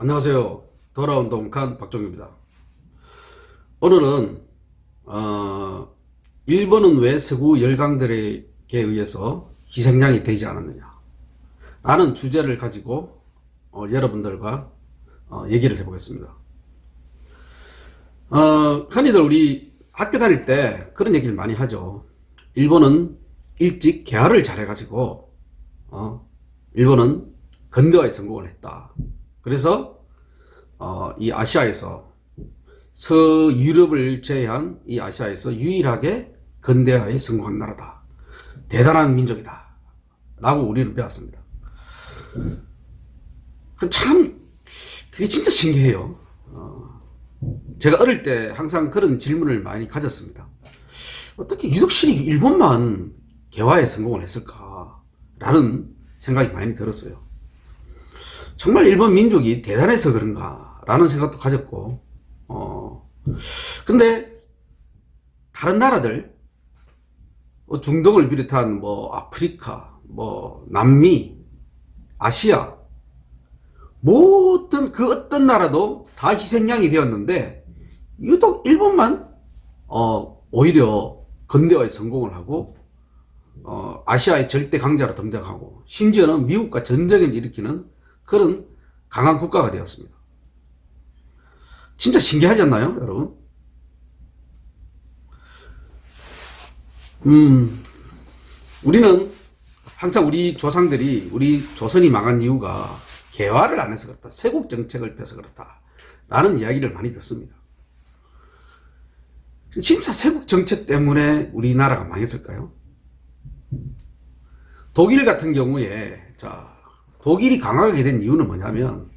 안녕하세요. 돌아온 동칸 박종규입니다. 오늘은 어, 일본은 왜 서구 열강들에게 의해서 희생양이 되지 않았느냐 라는 주제를 가지고 어, 여러분들과 어, 얘기를 해보겠습니다. 어, 흔히들 우리 학교 다닐 때 그런 얘기를 많이 하죠. 일본은 일찍 개화를 잘해가지고 어, 일본은 근대화에 성공을 했다. 그래서 어, 이 아시아에서 서유럽을 제외한 이 아시아에서 유일하게 근대화에 성공한 나라다. 대단한 민족이다. 라고 우리는 배웠습니다. 그 참, 그게 진짜 신기해요. 어, 제가 어릴 때 항상 그런 질문을 많이 가졌습니다. 어떻게 유독실이 일본만 개화에 성공을 했을까? 라는 생각이 많이 들었어요. 정말 일본 민족이 대단해서 그런가? 라는 생각도 가졌고, 어, 근데, 다른 나라들, 뭐 중동을 비롯한 뭐 아프리카, 뭐 남미, 아시아, 모든 그 어떤 나라도 다 희생양이 되었는데, 유독 일본만, 어, 오히려 근대화에 성공을 하고, 어, 아시아의 절대 강자로 등장하고, 심지어는 미국과 전쟁을 일으키는 그런 강한 국가가 되었습니다. 진짜 신기하지 않나요, 여러분? 음, 우리는 항상 우리 조상들이 우리 조선이 망한 이유가 개화를 안 해서 그렇다. 세국 정책을 펴서 그렇다. 라는 이야기를 많이 듣습니다. 진짜 세국 정책 때문에 우리나라가 망했을까요? 독일 같은 경우에, 자, 독일이 강하게 된 이유는 뭐냐면,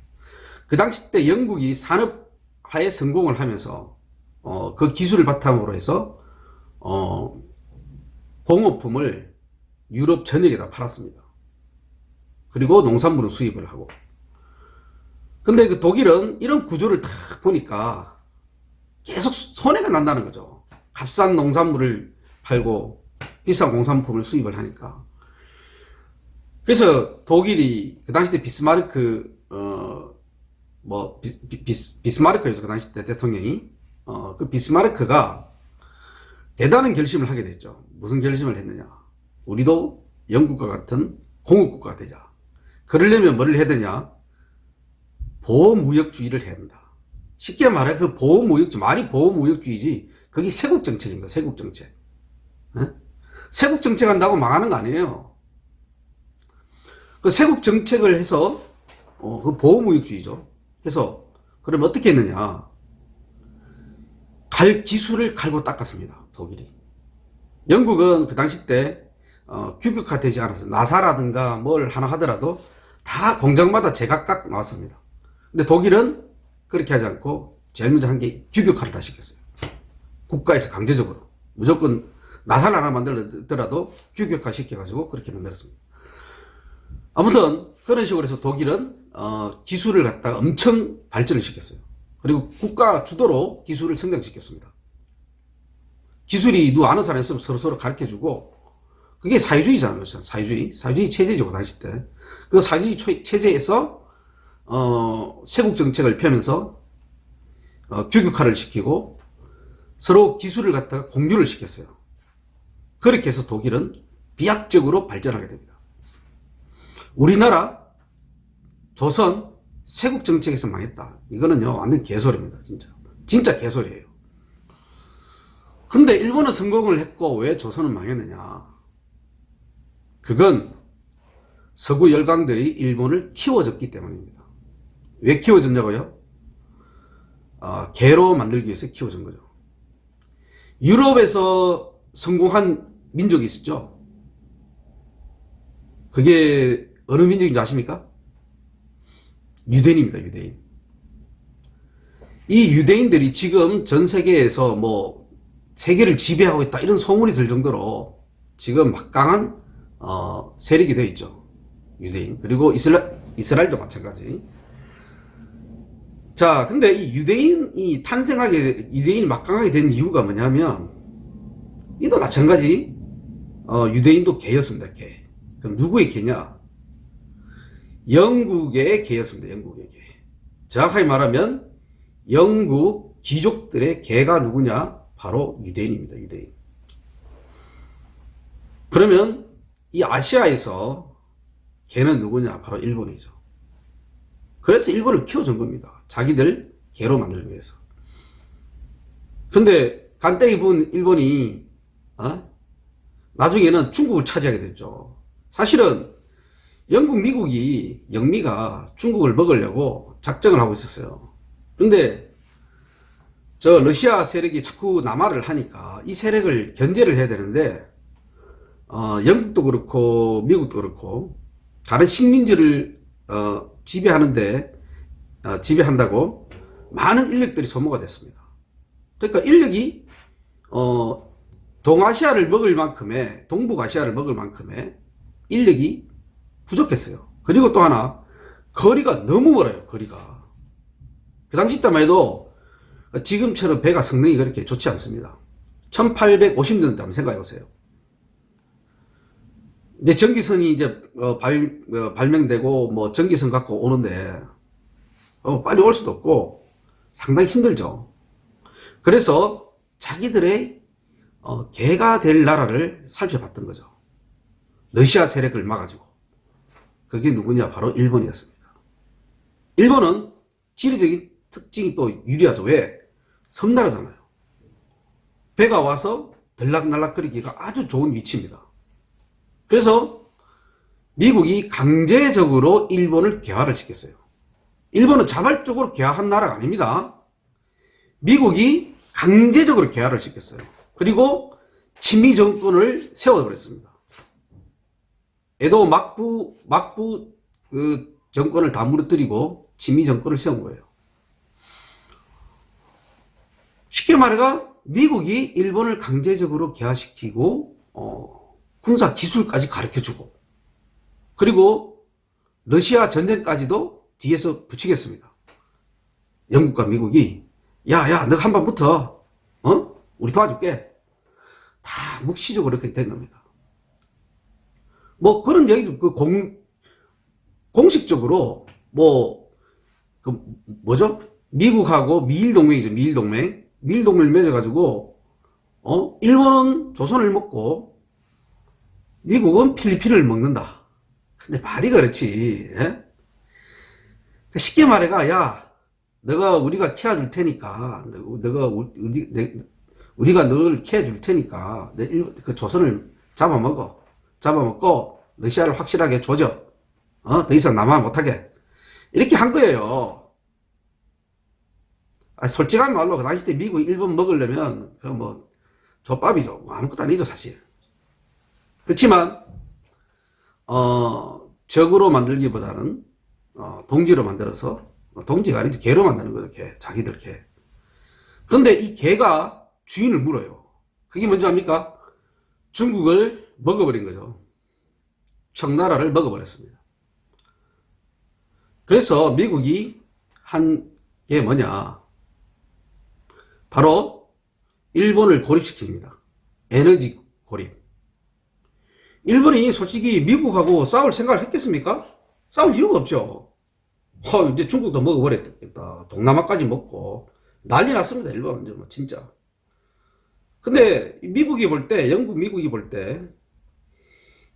그 당시 때 영국이 산업화에 성공을 하면서, 어, 그 기술을 바탕으로 해서, 어, 공업품을 유럽 전역에다 팔았습니다. 그리고 농산물을 수입을 하고. 근데 그 독일은 이런 구조를 딱 보니까 계속 손해가 난다는 거죠. 값싼 농산물을 팔고 비싼 공산품을 수입을 하니까. 그래서 독일이 그 당시 때 비스마르크 어 뭐 비스마르크였죠 그 당시 때 대통령이 어 그 비스마르크가 대단한 결심을 하게 됐죠. 무슨 결심을 했느냐? 우리도 영국과 같은 공업국가가 되자. 그러려면 뭐를 해야 되냐? 보호무역주의를 해야 된다. 쉽게 말해 그 보호무역주의 말이 보호무역주의지 그게 세국정책입니다. 세국정책. 에? 세국정책 한다고 망하는 거 아니에요. 그 세국 정책을 해서 어, 그 보호무역주의죠. 해서 그럼 어떻게 했느냐? 갈 기술을 갈고 닦았습니다. 독일이. 영국은 그 당시 때 어, 규격화되지 않았어요. 나사라든가 뭘 하나 하더라도 다 공장마다 제각각 나왔습니다. 근데 독일은 그렇게 하지 않고 제일 먼저 한 게 규격화를 다 시켰어요. 국가에서 강제적으로 무조건 나사를 하나 만들더라도 규격화 시켜가지고 그렇게 만들었습니다. 아무튼 그런 식으로 해서 독일은 어, 기술을 갖다가 엄청 발전을 시켰어요. 그리고 국가 주도로 기술을 성장시켰습니다. 기술이 누구 아는 사람이 있으면 서로서로 가르쳐 주고, 그게 사회주의잖아요. 사회주의. 사회주의 체제죠, 그 당시 때. 그 사회주의 체제에서, 어, 세국 정책을 펴면서, 어, 규격화를 시키고, 서로 기술을 갖다가 공유를 시켰어요. 그렇게 해서 독일은 비약적으로 발전하게 됩니다. 우리나라, 조선, 세국 정책에서 망했다. 이거는요, 완전 개소리입니다, 진짜. 진짜 개소리예요. 근데 일본은 성공을 했고 왜 조선은 망했느냐? 그건 서구 열강들이 일본을 키워줬기 때문입니다. 왜 키워줬냐고요? 아, 개로 만들기 위해서 키워준 거죠. 유럽에서 성공한 민족이 있었죠. 그게 어느 민족인 지 아십니까? 유대인입니다, 유대인. 이 유대인들이 지금 전 세계에서 뭐 세계를 지배하고 있다 이런 소문이 들 정도로 지금 막강한 어, 세력이 되어 있죠. 유대인 그리고 이스라, 이스라엘도 마찬가지. 자, 근데 이 유대인이 탄생하게 유대인이 막강하게 된 이유가 뭐냐면 이도 마찬가지 어, 유대인도 개였습니다. 개. 그럼 누구의 개냐? 영국의 개였습니다. 영국의 개. 정확하게 말하면 영국 귀족들의 개가 누구냐? 바로 유대인입니다. 유대인. 그러면 이 아시아에서 개는 누구냐? 바로 일본이죠. 그래서 일본을 키워준 겁니다. 자기들 개로 만들기 위해서. 근데 간땡이 분 일본이 어? 나중에는 중국을 차지하게 됐죠. 사실은 영국, 미국이 영미가 중국을 먹으려고 작정을 하고 있었어요. 근데 저 러시아 세력이 자꾸 남하를 하니까 이 세력을 견제를 해야 되는데 어, 영국도 그렇고 미국도 그렇고 다른 식민지를 어, 지배하는데 어, 지배한다고 많은 인력들이 소모가 됐습니다. 그러니까 인력이 어, 동아시아를 먹을 만큼의 동북아시아를 먹을 만큼의 인력이 부족했어요. 그리고 또 하나 거리가 너무 멀어요. 거리가 그 당시 때만 해도 지금처럼 배가 성능이 그렇게 좋지 않습니다. 1850년대 한번 생각해 보세요. 이제 전기선이 이제 어, 발, 어, 발명되고 뭐 전기선 갖고 오는데 어, 빨리 올 수도 없고 상당히 힘들죠. 그래서 자기들의 어, 개가 될 나라를 살펴봤던 거죠. 러시아 세력을 막아주고 그게 누구냐 바로 일본이었습니다. 일본은 지리적인 특징이 또 유리하죠. 왜? 섬나라잖아요. 배가 와서 들락날락거리기가 아주 좋은 위치입니다. 그래서 미국이 강제적으로 일본을 개화를 시켰어요. 일본은 자발적으로 개화한 나라가 아닙니다. 미국이 강제적으로 개화를 시켰어요. 그리고 친미 정권을 세워버렸습니다. 에도 막부 막부 그 정권을 다 무너뜨리고 친미 정권을 세운 거예요. 쉽게 말해가 미국이 일본을 강제적으로 개화시키고 어, 군사 기술까지 가르쳐주고 그리고 러시아 전쟁까지도 뒤에서 붙이겠습니다. 영국과 미국이 야야 너가 한번 붙어 어 우리 도와줄게 다 묵시적으로 그렇게 된 겁니다. 뭐 그런 얘기도 그 공 공식적으로 뭐 그 뭐죠 미국하고 미일 동맹이죠 미일 동맹 미일 동맹을 맺어가지고 어 일본은 조선을 먹고 미국은 필리핀을 먹는다. 근데 말이 그렇지. 예? 쉽게 말해가 야 너가 우리가 키워줄 테니까 너가 우리 우리가 널 키워줄 테니까 내 일, 그 조선을 잡아먹어 잡아먹고 러시아를 확실하게 조져 어? 더 이상 남아 못하게 이렇게 한 거예요. 아, 솔직한 말로 그 당시 때 미국 일본 먹으려면 그 뭐 족밥이죠. 뭐 아무것도 아니죠 사실. 그렇지만 어 적으로 만들기보다는 어, 동지로 만들어서 동지가 아니죠 개로 만드는 거죠 개 자기들 개. 근데 이 개가 주인을 물어요. 그게 뭔지 압니까? 중국을 먹어버린 거죠. 청나라를 먹어버렸습니다. 그래서 미국이 한 게 뭐냐? 바로 일본을 고립시킵니다. 에너지 고립. 일본이 솔직히 미국하고 싸울 생각을 했겠습니까? 싸울 이유가 없죠. 어, 이제 중국도 먹어버렸겠다. 동남아까지 먹고 난리 났습니다. 일본 이제 뭐 진짜. 근데 미국이 볼 때, 영국 미국이 볼 때,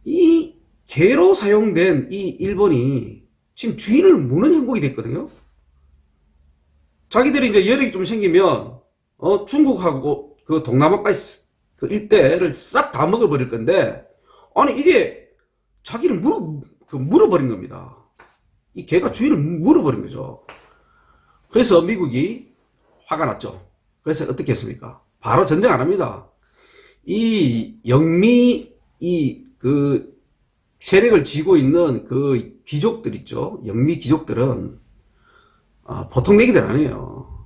이 개로 사용된 이 일본이 지금 주인을 무는 형국이 됐거든요. 자기들이 이제 여력이 좀 생기면 어 중국하고 그 동남아까지 그 일대를 싹 다 먹어버릴 건데 아니 이게 자기를 물어 그 물어버린 겁니다. 이 개가 주인을 물어버린 거죠. 그래서 미국이 화가 났죠. 그래서 어떻게 했습니까? 바로 전쟁 안 합니다. 이 영미 이 그 세력을 쥐고 있는 그 귀족들 있죠. 영미 귀족들은 아, 보통 얘기들 아니에요.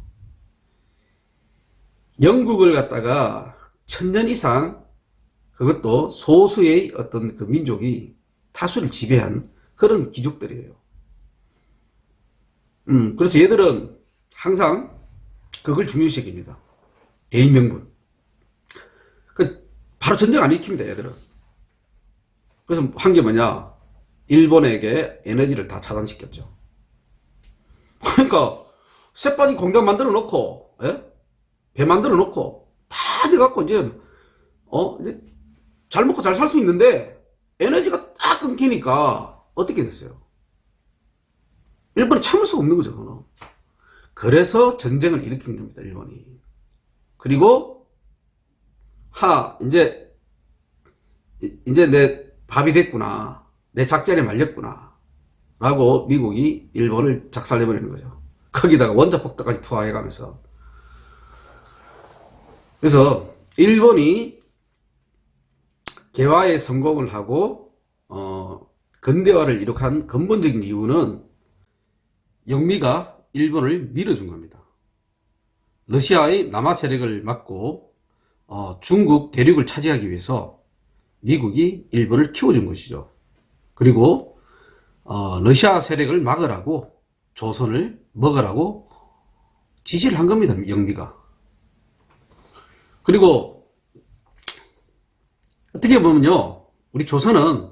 영국을 갖다가 천년 이상 그것도 소수의 어떤 그 민족이 다수를 지배한 그런 귀족들이에요. 음, 그래서 얘들은 항상 그걸 중요시킵니다. 대인 명분. 그, 바로 전쟁 안 일으킵니다, 얘들은. 그래서 한 게 뭐냐. 일본에게 에너지를 다 차단시켰죠. 그러니까 쇠빠진 공장 만들어 놓고 예? 배 만들어 놓고 다 돼갖고 이제 어 이제 잘 먹고 잘 살 수 있는데 에너지가 딱 끊기니까 어떻게 됐어요? 일본이 참을 수가 없는 거죠, 그거는. 그래서 전쟁을 일으킨 겁니다, 일본이. 그리고 하 이제 이- 이제 내 밥이 됐구나, 내 작전에 말렸구나, 라고 미국이 일본을 작살내버리는 거죠. 거기다가 원자폭탄까지 투하해가면서. 그래서 일본이 개화에 성공을 하고 어, 근대화를 이룩한 근본적인 이유는 영미가 일본을 밀어준 겁니다. 러시아의 남하 세력을 막고 어, 중국 대륙을 차지하기 위해서 미국이 일본을 키워준 것이죠. 그리고 어, 러시아 세력을 막으라고 조선을 먹으라고 지시를 한 겁니다. 영미가. 그리고 어떻게 보면요, 우리 조선은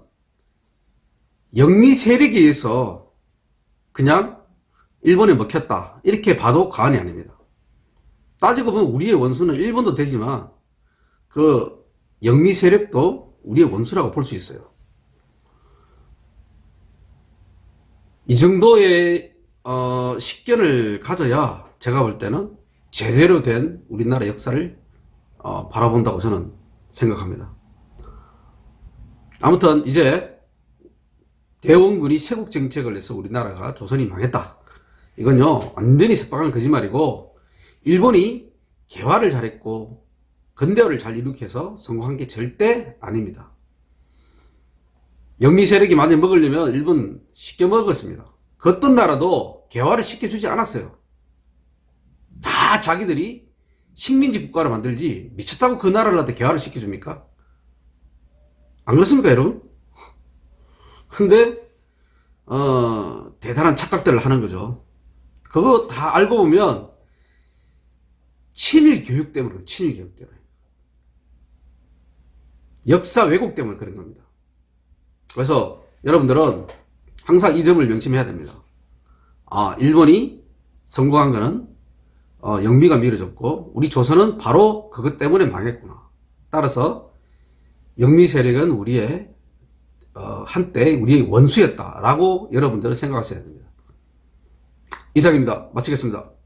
영미 세력에 의해서 그냥 일본에 먹혔다. 이렇게 봐도 과언이 아닙니다. 따지고 보면 우리의 원수는 일본도 되지만 그 영미 세력도 우리의 원수라고 볼 수 있어요. 이 정도의 어, 식견을 가져야 제가 볼 때는 제대로 된 우리나라 역사를 어, 바라본다고 저는 생각합니다. 아무튼 이제 대원군이 세국 정책을 해서 우리나라가 조선이 망했다. 이건요 완전히 새빨간 거짓말이고 일본이 개화를 잘했고 근대화를 잘 일으켜서 성공한 게 절대 아닙니다. 영미 세력이 많이 먹으려면 일본 쉽게 먹었습니다. 그 어떤 나라도 개화를 시켜주지 않았어요. 다 자기들이 식민지 국가를 만들지 미쳤다고 그 나라한테 개화를 시켜줍니까? 안 그렇습니까, 여러분? 근데 어, 대단한 착각들을 하는 거죠. 그거 다 알고 보면 친일 교육 때문에 친일 교육 때문에 역사 왜곡 때문에 그런 겁니다. 그래서 여러분들은 항상 이 점을 명심해야 됩니다. 아, 일본이 성공한 거는 어, 영미가 밀어줬고 우리 조선은 바로 그것 때문에 망했구나. 따라서 영미 세력은 우리의 어, 한때 우리의 원수였다라고 여러분들은 생각하셔야 됩니다. 이상입니다. 마치겠습니다.